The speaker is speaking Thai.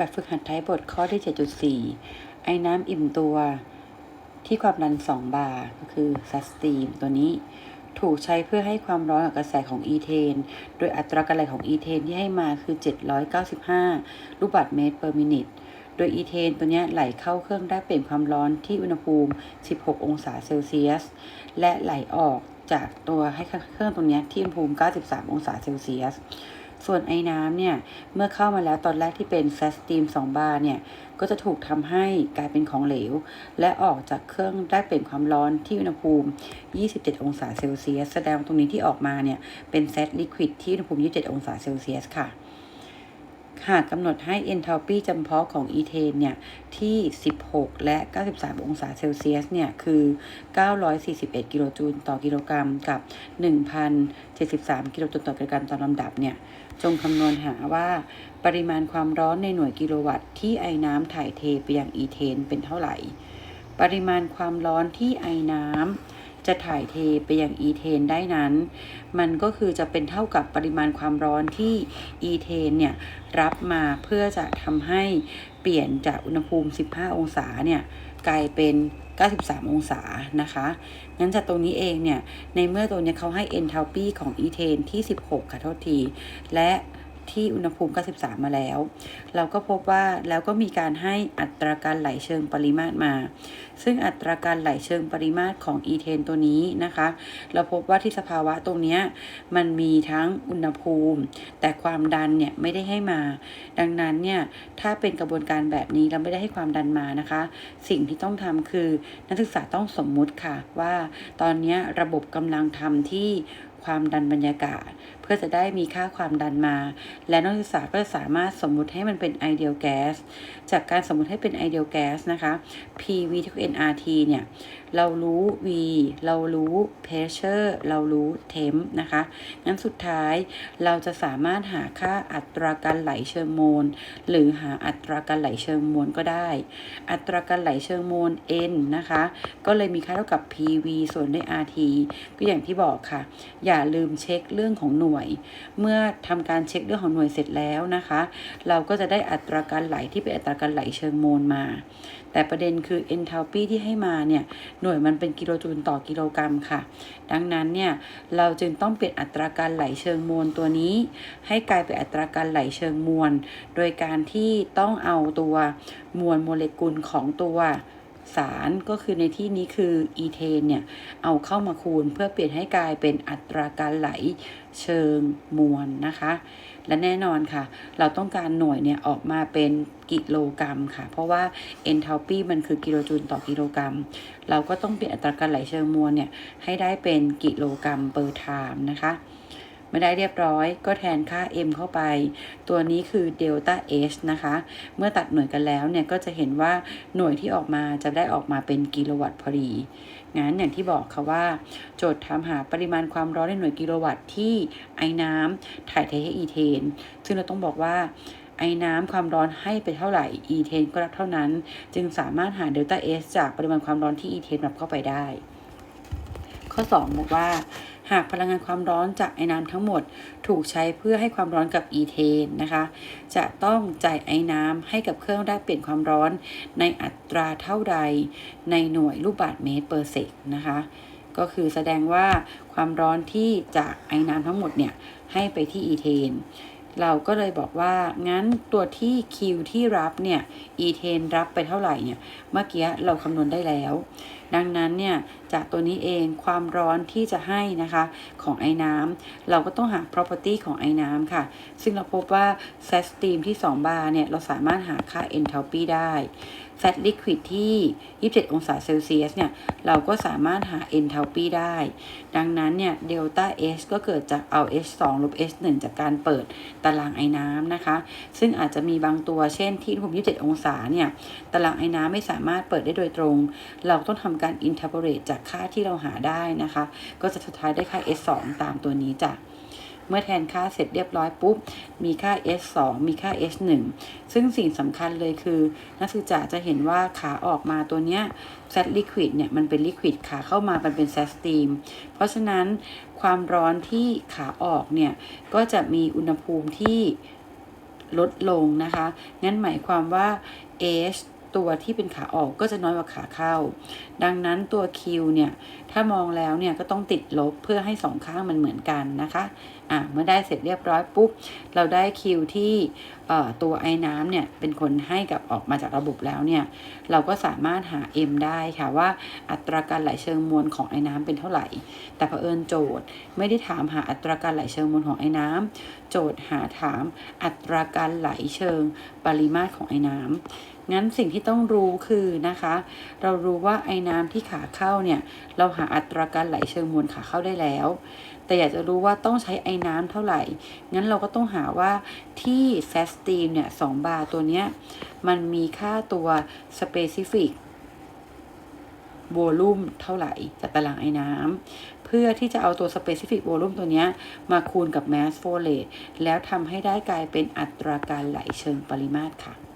แบบฝึกหัดท้ายบทข้อที่ 7.4 ไอ้น้ำอิ่มตัวที่ความดัน 2 บาร์ก็คือซัสตีมตัวนี้ ถูกใช้เพื่อให้ความร้อนกับกระแสของอีเทน โดยอัตราการไหลของอีเทนที่ให้มาคือ 795 ลูกบาศก์เมตร per minute โดยอีเทนตัวนี้ไหลเข้าเครื่องได้เปลี่ยนความร้อนที่อุณหภูมิ 16 องศาเซลเซียส และไหลออกจากตัวให้เครื่องตรงเนี้ที่อุณหภูมิ 93 องศาเซลเซียส ส่วนไอ้น้ำเนี่ย เมื่อเข้ามาแล้วตอนแรกที่เป็นแซสตีม2 บาร์เนี่ย ก็จะถูกทำให้กลายเป็นของเหลว และออกจากเครื่องได้เปลี่ยนความร้อนที่อุณหภูมิ 27 องศาเซลเซียส แสดงตรงนี้ที่ออกมาเนี่ย เป็นเซตลิควิดที่อุณหภูมิ 27 องศาเซลเซียสค่ะ หากกำหนดให้ enthalpy จำเพาะของอีเทนเนี่ย ที่ 16 และ 93 องศาเซลเซียสเนี่ย คือ 941 กิโลจูลต่อกิโลกรัมกับ 1,073 กิโลจูลต่อกิโลกรัมตามลำดับเนี่ย จงคำนวณหาว่าปริมาณความร้อนในหน่วยกิโลวัตต์ที่ไอน้ำถ่ายเทไปยังอีเทนเป็นเท่าไหร่ ปริมาณความร้อนที่ไอน้ำ จะถ่ายเทไปยังอีเทนได้นั้น มันก็คือจะเป็นเท่ากับปริมาณความร้อนที่อีเทนเนี่ยรับมาเพื่อจะทำให้เปลี่ยนจากอุณหภูมิ 15 องศาเนี่ยกลายเป็น 93 องศานะคะ งั้นจากตรงนี้เองเนี่ย ในเมื่อตัวเนี้ยเขาให้ enthalpy ของอีเทนที่ 16 ค่ะโทษที และ ที่อุณหภูมิ 93 มาแล้ว เราก็พบว่าแล้วก็มีการให้อัตราการไหลเชิงปริมาตรมา ซึ่งอัตราการไหลเชิงปริมาตรของอีเทนตัวนี้นะคะ เราพบว่าที่สภาวะตรงนี้มันมีทั้งอุณหภูมิ แต่ความดันเนี่ยไม่ได้ให้มา ดังนั้นเนี่ยถ้าเป็นกระบวนการแบบนี้เราไม่ได้ให้ความดันมานะคะ สิ่งที่ต้องทำคือนักศึกษาต้องสมมุติค่ะว่าตอนนี้ระบบกำลังทำที่ความดันบรรยากาศ เพื่อจะได้มีค่าความดันมา และนักศึกษาก็จะสามารถสมมุติให้มันเป็นไอเดียลแก๊สจากการสมมุติให้เป็นไอเดียลแก๊สนะคะ PV เท่ากับ nRT เนี่ย เรารู้ V เรารู้ pressure เรารู้ temp นะคะ งั้นสุดท้ายเราจะสามารถหาค่าอัตราการไหลเชิงโมล หรือหาอัตราการไหลเชิงมวลก็ได้ อัตราการไหลเชิงมวล n นะคะ ก็เลยมีค่าเท่ากับ PV ส่วนด้วย RT ก็อย่างที่บอกค่ะ อย่าลืมเช็คเรื่องของหน่วยเมื่อทำการเช็คเรื่องของหน่วยเสร็จแล้วนะคะ เราก็จะได้อัตราการไหลที่เป็นอัตราการไหลเชิงโมลมา แต่ประเด็นคือ enthalpy ที่ให้มาเนี่ยหน่วยมันเป็นกิโลจูลต่อกิโลกรัมค่ะ ดังนั้นเนี่ยเราจึงต้องเปลี่ยนอัตราการไหลเชิงโมลตัวนี้ ให้กลายเป็นอัตราการไหลเชิงมวล โดยการที่ต้องเอาตัวมวลโมเลกุลของตัว สารก็คือในที่นี้คืออีเทนเนี่ย เอาเข้ามาคูณเพื่อเปลี่ยนให้กลายเป็นอัตราการไหลเชิงมวลนะคะ และแน่นอนค่ะ เราต้องการหน่วยเนี่ยออกมาเป็นกิโลกรัมค่ะ เพราะว่า enthalpy มันคือกิโลจูลต่อกิโลกรัม เราก็ต้องเปลี่ยนอัตราการไหลเชิงมวลเนี่ยให้ได้เป็นกิโลกรัม per time นะคะ ไม่ได้เรียบร้อย ก็แทนค่า m เข้าไป ตัวนี้คือเดลต้า h นะคะ เมื่อตัดหน่วยกันแล้วเนี่ยก็จะเห็นว่าหน่วยที่ออกมาจะได้ออกมาเป็นกิโลวัตต์พอดีงั้นอย่างที่บอกค่ะว่า โจทย์ถามหาปริมาณความร้อนในหน่วยกิโลวัตต์ที่ไอ้น้ำถ่ายเทให้อีเทน ซึ่งเราต้องบอกว่าไอ้น้ำความร้อนให้ไปเท่าไหร่ อีเทนก็รับเท่านั้น จึงสามารถหาเดลต้า S จากปริมาณความร้อนที่อีเทนรับเข้าไปได้ ข้อ 2 บอกว่า หากพลังงานความร้อนจากไอ้น้ำทั้งหมด ถูกใช้เพื่อให้ความร้อนกับอีเทนนะคะ จะต้องจ่ายไอ้น้ำให้กับเครื่องได้เปลี่ยนความร้อนในอัตราเท่าใดในหน่วยลูกบาศก์เมตรเปอร์เซกนะคะ ก็คือแสดงว่าความร้อนที่จากไอ้น้ำทั้งหมดเนี่ยให้ไปที่อีเทนเราก็เลยบอกว่างั้นตัวที่ Q ที่รับเนี่ยอีเทนรับไปเท่าไหร่เนี่ย เมื่อกี้เราคำนวณได้แล้ว ดังนั้นเนี่ยจากตัวนี้เองความร้อนที่จะให้นะคะของไอ้น้ำเราก็ต้องหา property ของไอ้น้ำค่ะ ซึ่งเราพบว่า set steam ที่ 2 บาร์เนี่ย เราสามารถหาค่า enthalpy ได้ fat liquid ที่ 27 องศาเซลเซียสเนี่ย เราก็สามารถหา enthalpy ได้ ดังนั้นเนี่ย delta H ก็เกิดจากเอา H2 ลบ H1 จากการเปิดตารางไอ้น้ำนะคะ ซึ่งอาจจะมีบางตัวเช่นที่อุณหภูมิ 27 องศาเนี่ย ตารางไอ้น้ำไม่สามารถเปิดได้โดยตรง เราต้องทำการ interpolate จากค่าที่เราหาได้นะคะ ก็จะสุดท้ายได้ค่า S2 ตามตัวนี้จ้ะเมื่อแทนค่าเสร็จเรียบร้อยปุ๊บ มีค่า S2 มีค่า S1 ซึ่งสิ่งสำคัญเลยคือ นักศึกษาจะเห็นว่าขาออกมาตัวเนี้ย Z liquid เนี่ยมันเป็นลิควิดขาเข้ามามันเป็น Z steam เพราะฉะนั้นความร้อนที่ขาออกเนี่ย ก็จะมีอุณหภูมิที่ลดลงนะคะ งั้นหมายความว่า H ตัวที่เป็นขาออกก็จะน้อยกว่าขาเข้า ดังนั้นตัว Q เนี่ยถ้ามองแล้วเนี่ยก็ต้องติดลบเพื่อให้สองข้างมันเหมือนกันนะคะอะเมื่อได้เสร็จเรียบร้อยปุ๊บ เราได้ Q ที่เอ่อตัวไอ้น้ำเนี่ยเป็นคนให้กับออกมาจากระบบแล้วเนี่ยเราก็สามารถหา M ได้ค่ะว่าอัตราการไหลเชิงมวลของไอ้น้ำเป็นเท่าไหร่ แต่เผอิญโจทย์ไม่ได้ถามหาอัตราการไหลเชิงมวลของไอ้น้ำโจทย์หาถามอัตราการไหลเชิงปริมาตรของไอ้น้ำ งั้นสิ่งที่ต้องรู้คือนะคะ เรารู้ว่าไอ้น้ำที่ขาเข้าเนี่ยเราหาอัตราการไหลเชิงมวลขาเข้าได้แล้ว แต่อยากจะรู้ว่าต้องใช้ไอ้น้ำเท่าไหร่ งั้นเราก็ต้องหาว่าที่แซสตีมเนี่ยสองบาร์ตัวเนี้ยมันมีค่าตัว specific volume เท่าไหร่จากตารางไอ้น้ำเพื่อที่จะเอาตัว specific volume ตัวเนี้ยมาคูณกับ mass flow rate แล้วทำให้ได้กลายเป็นอัตราการไหลเชิงปริมาตรค่ะ